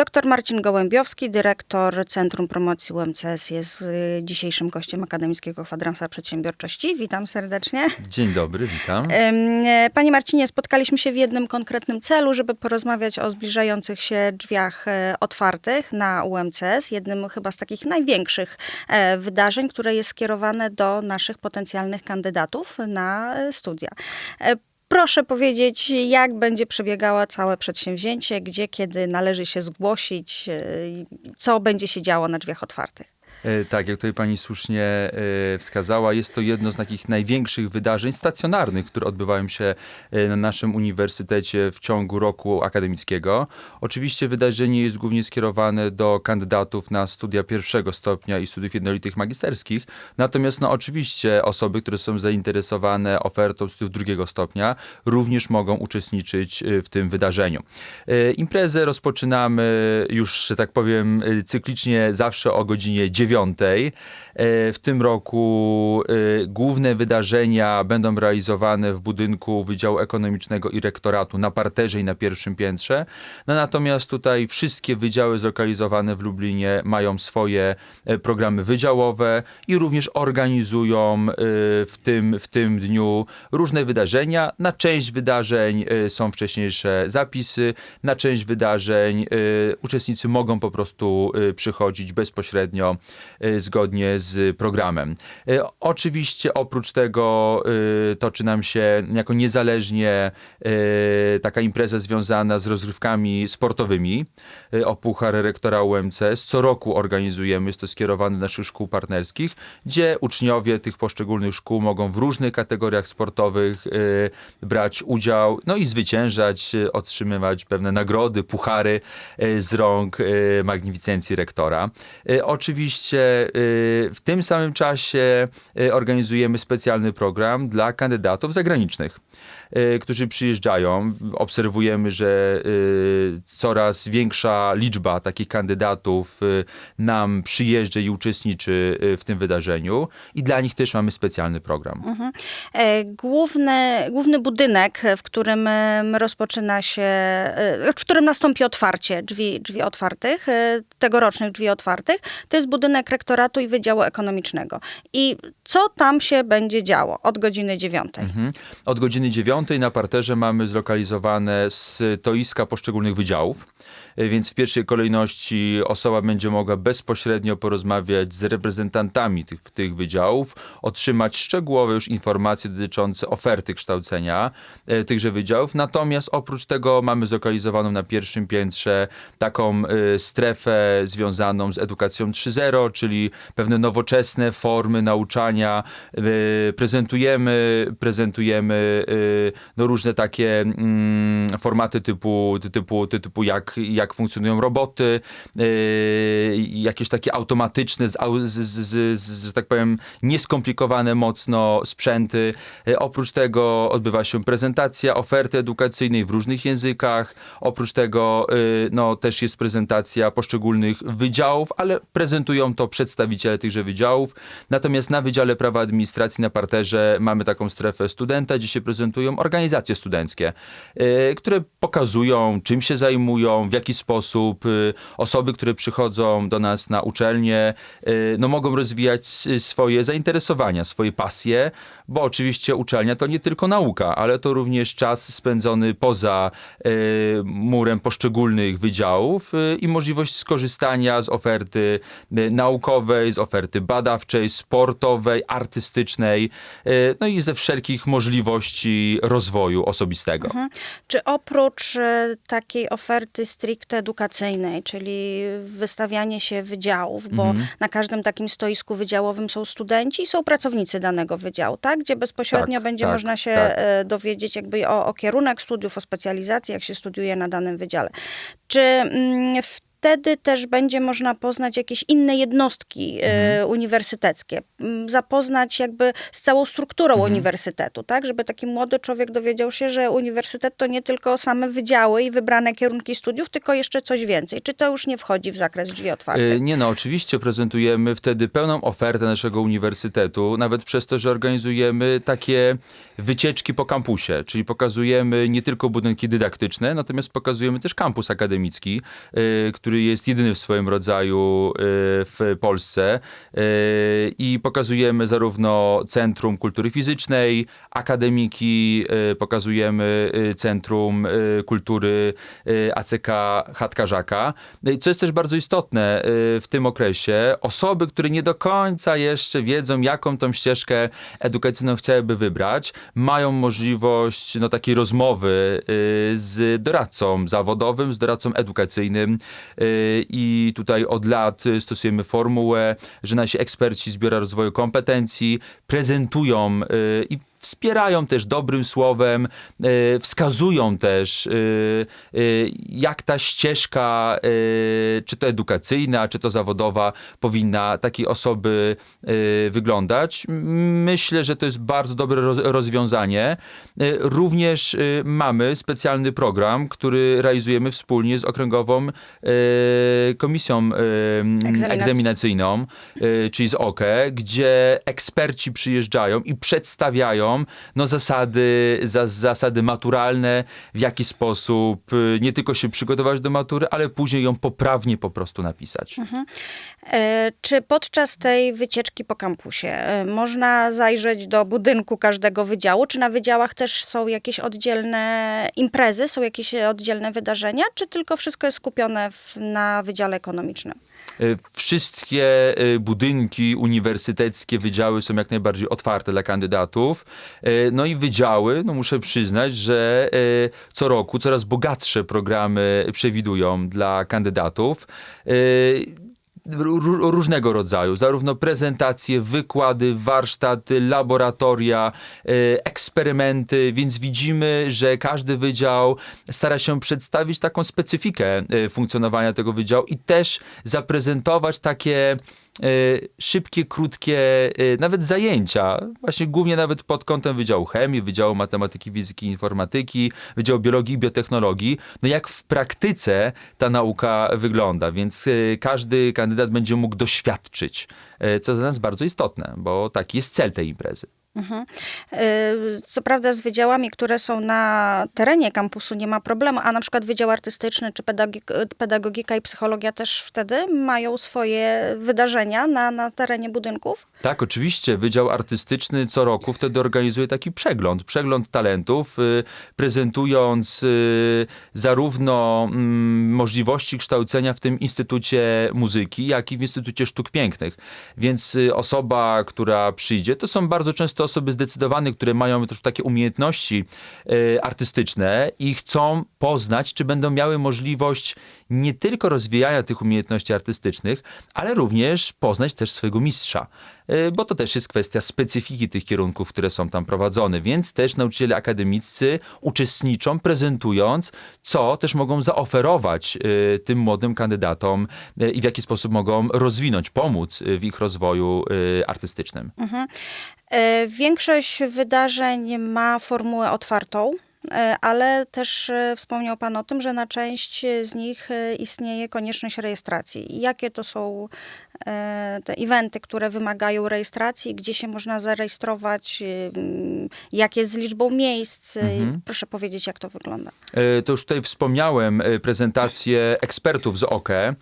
Dr Marcin Gołębiowski, dyrektor Centrum Promocji UMCS jest y, dzisiejszym gościem Akademickiego Kwadransa Przedsiębiorczości. Witam serdecznie. Dzień dobry, witam. E, Panie Marcinie, spotkaliśmy się w jednym konkretnym celu, żeby porozmawiać o zbliżających się drzwiach e, otwartych na UMCS, jednym chyba z takich największych e, wydarzeń, które jest skierowane do naszych potencjalnych kandydatów na studia. Proszę powiedzieć, jak będzie przebiegało całe przedsięwzięcie, gdzie, kiedy należy się zgłosić, e, co będzie się działo na drzwiach otwartych. E, Tak, jak tutaj pani słusznie e, wskazała, jest to jedno z takich największych wydarzeń stacjonarnych, które odbywają się e, na naszym uniwersytecie w ciągu roku akademickiego. Oczywiście wydarzenie jest głównie skierowane do kandydatów na studia pierwszego stopnia i studiów jednolitych magisterskich, natomiast no oczywiście osoby, które są zainteresowane ofertą studiów drugiego stopnia, również mogą uczestniczyć w tym wydarzeniu. Imprezę rozpoczynamy już, że tak powiem, cyklicznie zawsze o godzinie 9. E, W tym roku e, główne wydarzenia będą realizowane w budynku Wydziału Ekonomicznego i Rektoratu na parterze i na pierwszym piętrze. No, natomiast tutaj wszystkie wydziały zlokalizowane w Lublinie mają swoje e, programy wydziałowe i również organizują w tym, w tym dniu różne wydarzenia. Na część wydarzeń są wcześniejsze zapisy, na część wydarzeń uczestnicy mogą po prostu przychodzić bezpośrednio zgodnie z programem. E, Oczywiście oprócz tego e, toczy nam się jako niezależnie taka impreza związana z rozrywkami sportowymi o Puchar Rektora UMCS. Co roku organizujemy, jest to skierowane do naszych szkół partnerskich, gdzie uczniowie tych poszczególnych szkół mogą w różnych kategoriach sportowych brać udział, no i zwyciężać, otrzymywać pewne nagrody, puchary z rąk magnificencji rektora. Oczywiście e, w tym samym czasie e, organizujemy specjalny program dla kandydatów zagranicznych, e, którzy przyjeżdżają. Obserwujemy, że coraz większa liczba takich kandydatów nam przyjeżdża i uczestniczy w tym wydarzeniu i dla nich też mamy specjalny program. E, Główny, główny budynek, w którym rozpoczyna się, e, w którym nastąpi otwarcie drzwi, drzwi otwartych, e, tegorocznych drzwi otwartych, to jest budynek rektoratu i Wydziału Ekonomicznego. I co tam się będzie działo od godziny dziewiątej? Mhm. Od godziny 9 na parterze mamy zlokalizowane stoiska poszczególnych wydziałów, E, więc w pierwszej kolejności osoba będzie mogła bezpośrednio porozmawiać z reprezentantami tych, tych wydziałów, otrzymać szczegółowe już informacje dotyczące oferty kształcenia e, tychże wydziałów. Natomiast oprócz tego mamy zlokalizowaną na pierwszym piętrze taką e, strefę związaną z edukacją 3.0, czyli pewne nowoczesne formy nauczania. E, Prezentujemy, prezentujemy e, no różne takie mm, formaty typu, typu, typu jak, jak funkcjonują roboty, e, jakieś takie automatyczne, z, z, z, z, tak powiem, nieskomplikowane mocno sprzęty. Oprócz tego odbywa się prezentacja oferty edukacyjnej w różnych językach. Oprócz tego no, też jest prezentacja poszczególnych wydziałów, ale prezentują to przedstawiciele tychże wydziałów. Natomiast na Wydziale Prawa Administracji na parterze mamy taką strefę studenta, gdzie się prezentują organizacje studenckie, e, które pokazują, czym się zajmują, w jaki sposób e, osoby, które przychodzą do nas na uczelnię, e, no, mogą rozwijać swoje zainteresowania, swoje pasje, bo oczywiście uczelnia to nie tylko nauka, ale to również czas spędzony poza murem poszczególnych wydziałów i możliwość skorzystania z oferty e, naukowej, z oferty badawczej, sportowej, artystycznej, e, no i ze wszelkich możliwości rozwoju osobistego. Czy oprócz e, takiej oferty stricte edukacyjnej, czyli wystawianie się wydziałów, bo Mhm. na każdym takim stoisku wydziałowym są studenci i są pracownicy danego wydziału, tak? Gdzie bezpośrednio Tak, będzie tak, można się tak. e, dowiedzieć jakby o, o kierunek studiów, o specjalizacji, jak się studiuje na danym wydziale. Czy mm, w wtedy też będzie można poznać jakieś inne jednostki e, uniwersyteckie, m, zapoznać jakby z całą strukturą uniwersytetu, tak? Żeby taki młody człowiek dowiedział się, że uniwersytet to nie tylko same wydziały i wybrane kierunki studiów, tylko jeszcze coś więcej. Czy to już nie wchodzi w zakres drzwi otwartych? Y, Nie no, oczywiście prezentujemy wtedy pełną ofertę naszego uniwersytetu, nawet przez to, że organizujemy takie wycieczki po kampusie, czyli pokazujemy nie tylko budynki dydaktyczne, natomiast pokazujemy też kampus akademicki, y, który jest jedyny w swoim rodzaju y, w Polsce y, i pokazujemy zarówno Centrum Kultury Fizycznej, akademiki, y, pokazujemy Centrum Kultury ACK Chatkarzaka. Y, Co jest też bardzo istotne w tym okresie, osoby, które nie do końca jeszcze wiedzą, jaką tą ścieżkę edukacyjną chciałyby wybrać, mają możliwość no, takiej rozmowy z doradcą zawodowym, z doradcą edukacyjnym i tutaj od lat y, stosujemy formułę, że nasi eksperci z Biura Rozwoju Kompetencji prezentują y, i wspierają też dobrym słowem, y, wskazują też, y, y, jak ta ścieżka, czy to edukacyjna, czy to zawodowa, powinna takiej osoby wyglądać. Myślę, że to jest bardzo dobre roz- rozwiązanie. Również mamy specjalny program, który realizujemy wspólnie z Okręgową Komisją Egzaminac- Egzaminacyjną, czyli z OKE, gdzie eksperci przyjeżdżają i przedstawiają no, zasady, za, zasady maturalne, w jaki sposób y, nie tylko się przygotować do matury, ale później ją poprawnie po prostu napisać. E, Czy podczas tej wycieczki po kampusie e, można zajrzeć do budynku każdego wydziału? Czy na wydziałach też są jakieś oddzielne imprezy, są jakieś oddzielne wydarzenia, czy tylko wszystko jest skupione w, na wydziale ekonomicznym? Y, Wszystkie budynki uniwersyteckie, wydziały są jak najbardziej otwarte dla kandydatów. No i wydziały, no muszę przyznać, że co roku coraz bogatsze programy przewidują dla kandydatów. Ró- różnego rodzaju, zarówno prezentacje, wykłady, warsztaty, laboratoria, e, eksperymenty, więc widzimy, że każdy wydział stara się przedstawić taką specyfikę e, funkcjonowania tego wydziału i też zaprezentować takie szybkie, krótkie, e, nawet zajęcia, właśnie głównie nawet pod kątem Wydziału Chemii, Wydziału Matematyki, Fizyki, Informatyki, Wydziału Biologii i Biotechnologii, no jak w praktyce ta nauka wygląda, więc e, każdy kandydat będzie mógł doświadczyć, co dla nas bardzo istotne, bo taki jest cel tej imprezy. E, Co prawda z wydziałami, które są na terenie kampusu nie ma problemu, a na przykład Wydział Artystyczny czy pedagogika, i psychologia też wtedy mają swoje wydarzenia na, na terenie budynków? Tak, oczywiście. Wydział Artystyczny co roku wtedy organizuje taki przegląd, przegląd talentów, y, prezentując y, zarówno mm, możliwości kształcenia w tym Instytucie Muzyki, jak i w Instytucie Sztuk Pięknych. Więc y, osoba, która przyjdzie, to są bardzo często osoby zdecydowane, które mają też takie umiejętności y, artystyczne i chcą poznać, czy będą miały możliwość nie tylko rozwijania tych umiejętności artystycznych, ale również poznać też swojego mistrza. Y, Bo to też jest kwestia specyfiki tych kierunków, które są tam prowadzone, więc też nauczyciele akademiccy uczestniczą, prezentując, co też mogą zaoferować y, tym młodym kandydatom i w jaki sposób mogą rozwinąć, pomóc w ich rozwoju artystycznym. E, Większość wydarzeń ma formułę otwartą, e, ale też e, wspomniał Pan o tym, że na część z nich e, istnieje konieczność rejestracji. Jakie to są e, te eventy, które wymagają rejestracji, gdzie się można zarejestrować, e, m, jak jest z liczbą miejsc? E, Proszę powiedzieć, jak to wygląda. E, To już tutaj wspomniałem e, prezentację ekspertów z OKE. E,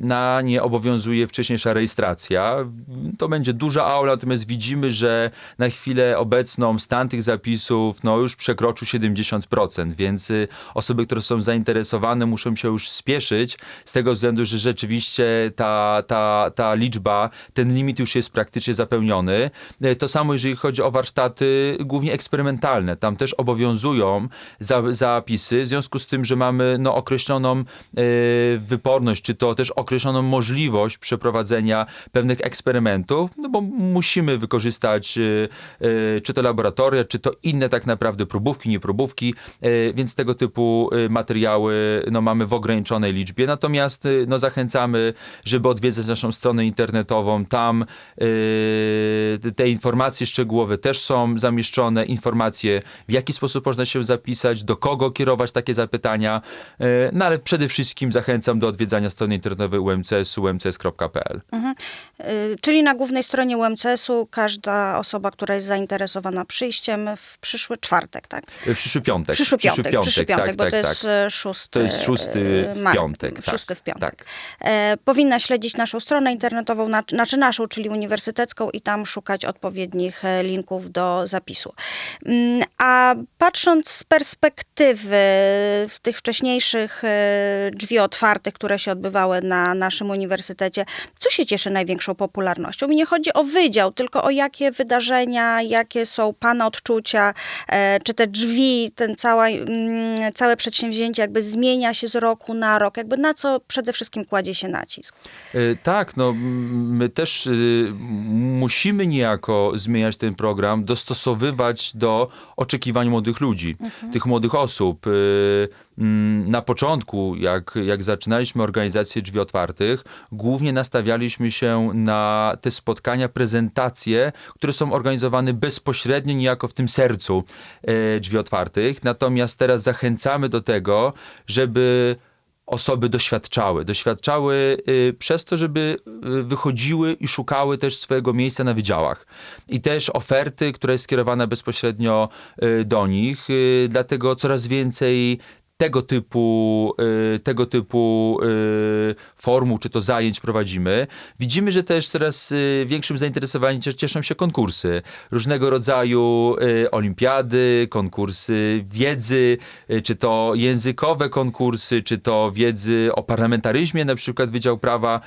Na nie obowiązuje wcześniejsza rejestracja. To będzie duża aula, natomiast widzimy, że na chwilę obecną stan tych zapisów no, już przekroczył 70%, więc y, osoby, które są zainteresowane muszą się już spieszyć z tego względu, że rzeczywiście ta, ta ta, liczba, ten limit już jest praktycznie zapełniony. E, To samo jeżeli chodzi o warsztaty głównie eksperymentalne. Tam też obowiązują za, zapisy, w związku z tym, że mamy no, określoną e, wyporność, czy to też określoną możliwość przeprowadzenia pewnych eksperymentów, no bo musimy wykorzystać e, czy to laboratoria, czy to inne tak naprawdę próbówki, nieprobówki, e, więc tego typu materiały no, mamy w ograniczonej liczbie. Natomiast no, zachęcamy, żeby odwiedzać naszą stronę internetową. Tam e, te informacje szczegółowe też są zamieszczone, informacje w jaki sposób można się zapisać, do kogo kierować takie zapytania, e, no ale przede wszystkim zachęcam do odwiedzania strony internetowej UMCS, umcs.pl. Y, Czyli na głównej stronie UMCS-u każda osoba, która jest zainteresowana przyjściem w przyszły czwartek, tak? W przyszły piątek. Przyszły piątek, przyszły piątek, tak, bo tak, to tak. jest e, szósty To jest szósty w piątek, tak, Szósty w piątek. tak. E, powinna śledzić naszą stronę internetową, na, znaczy naszą, czyli uniwersytecką i tam szukać odpowiednich e, linków do zapisu. Mm, A patrząc z perspektywy w tych wcześniejszych e, drzwi otwartych, które się odbywały na naszym uniwersytecie, co się cieszy największą popularnością? Mi nie chodzi o wydział, tylko o jakie wydarzenia, jakie są Pana odczucia, e, czy te drzwi, ten cała, mm, całe przedsięwzięcie jakby zmienia się z roku na rok, jakby na co przede wszystkim kładzie się nacisk? Tak, no my też y, musimy niejako zmieniać ten program, dostosowywać do oczekiwań młodych ludzi, tych młodych osób. Y, Na początku, jak, jak zaczynaliśmy organizację drzwi otwartych, głównie nastawialiśmy się na te spotkania, prezentacje, które są organizowane bezpośrednio, niejako w tym sercu e, drzwi otwartych. Natomiast teraz zachęcamy do tego, żeby osoby doświadczały. Doświadczały y, przez to, żeby y, wychodziły i szukały też swojego miejsca na wydziałach. I też oferty, która jest skierowana bezpośrednio y, do nich. Dlatego coraz więcej tego typu, y, tego typu y, formuł, czy to zajęć prowadzimy. Widzimy, że też coraz y, większym zainteresowaniem cie- cieszą się konkursy. Różnego rodzaju olimpiady, konkursy wiedzy, czy to językowe konkursy, czy to wiedzy o parlamentaryzmie, na przykład Wydział Prawa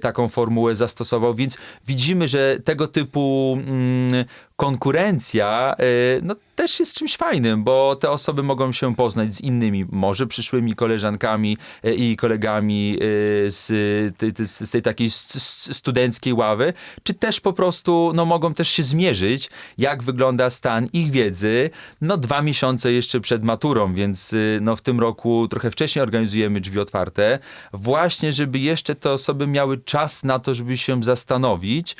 taką formułę zastosował, więc widzimy, że tego typu mm, konkurencja y, no, też jest czymś fajnym, bo te osoby mogą się poznać z innymi, może przyszłymi koleżankami y, i kolegami y, z, z tej takiej st- st- studenckiej ławy, czy też po prostu no, mogą też się zmierzyć, jak wygląda stan ich wiedzy, no dwa miesiące jeszcze przed maturą, więc no, w tym roku trochę wcześniej organizujemy drzwi otwarte, właśnie żeby jeszcze te osoby miały czas na to, żeby się zastanowić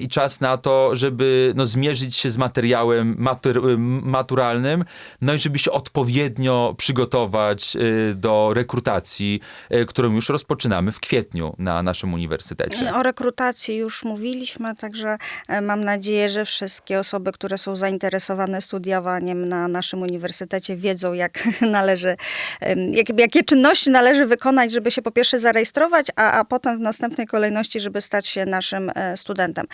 i czas na to, żeby no, zmierzyć się z materiałem matur, maturalnym, no i żeby się odpowiednio przygotować y, do rekrutacji, y, którą już rozpoczynamy w kwietniu na naszym uniwersytecie. O rekrutacji już mówiliśmy, także e, mam nadzieję, że wszystkie osoby, które są zainteresowane studiowaniem na naszym uniwersytecie, wiedzą, jak należy, jak, jakie czynności należy wykonać, żeby się po pierwsze zarejestrować, a, a potem w następnej kolejności, żeby stać się naszym e, studentem.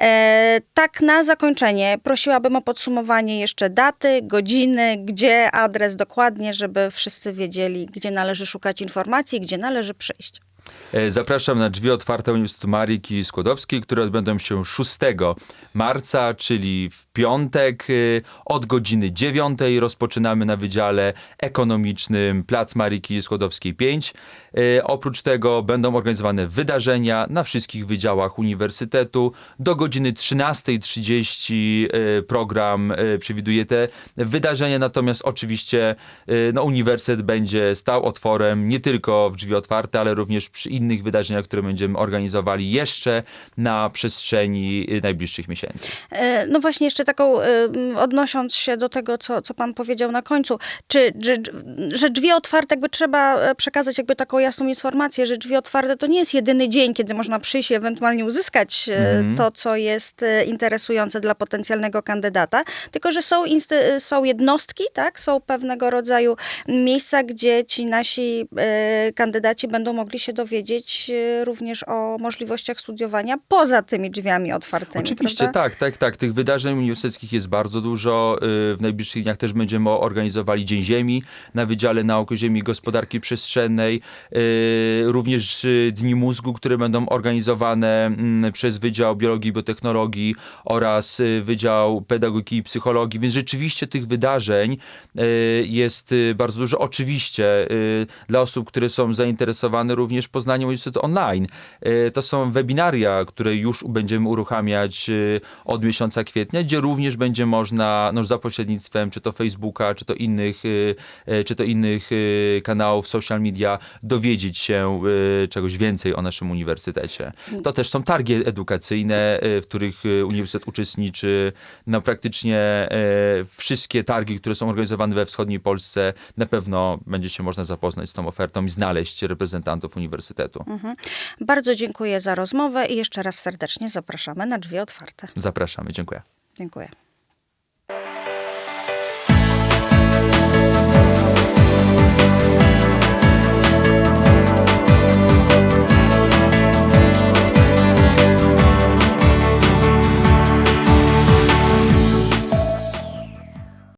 E, tak, na zakończenie prosiłabym o podsumowanie jeszcze daty, godziny, gdzie, adres dokładnie, żeby wszyscy wiedzieli, gdzie należy szukać informacji, gdzie należy przyjść. E, Zapraszam na drzwi otwarte Uniwersytetu Mariki Skłodowskiej, które odbędą się 6 marca, czyli w piątek e, od godziny 9 rozpoczynamy na Wydziale Ekonomicznym Plac Mariki Skłodowskiej 5. E, Oprócz tego będą organizowane wydarzenia na wszystkich wydziałach Uniwersytetu. Do godziny 13.30 e, program przewiduje te wydarzenia, natomiast oczywiście no, Uniwersytet będzie stał otworem nie tylko w drzwi otwarte, ale również przy innych wydarzeniach, które będziemy organizowali jeszcze na przestrzeni e, najbliższych miesięcy. E, No właśnie, jeszcze taką, m, odnosząc się do tego, co, co pan powiedział na końcu, czy, że, że drzwi otwarte, jakby trzeba e, przekazać jakby taką jasną informację, że drzwi otwarte to nie jest jedyny dzień, kiedy można przyjść i ewentualnie uzyskać e, to, co jest interesujące dla potencjalnego kandydata, tylko że są, insty- są jednostki, tak, są pewnego rodzaju miejsca, gdzie ci nasi kandydaci będą mogli się dowiedzieć, dowiedzieć e, również o możliwościach studiowania poza tymi drzwiami otwartymi. Oczywiście, prawda? tak, tak, tak. Tych wydarzeń uniwersyteckich jest bardzo dużo. Y, W najbliższych dniach też będziemy organizowali Dzień Ziemi na Wydziale Nauk Ziemi i Gospodarki Przestrzennej. Y, Również y, Dni Mózgu, które będą organizowane mm, przez Wydział Biologii i Biotechnologii oraz Wydział Pedagogiki i Psychologii. Więc rzeczywiście tych wydarzeń jest bardzo dużo. Oczywiście dla osób, które są zainteresowane również Poznaniem Uniwersytetu Online. Y, To są webinaria, które już będziemy uruchamiać y, od miesiąca kwietnia, gdzie również będzie można no, za pośrednictwem czy to Facebooka, czy to innych, y, czy to innych kanałów social media dowiedzieć się czegoś więcej o naszym uniwersytecie. To też są targi edukacyjne, w których uniwersytet uczestniczy. No, praktycznie wszystkie targi, które są organizowane we wschodniej Polsce, na pewno będzie się można zapoznać z tą ofertą i znaleźć reprezentantów uniwersytetu. Bardzo dziękuję za rozmowę i jeszcze raz serdecznie zapraszamy na drzwi otwarte. Zapraszamy, dziękuję. Dziękuję.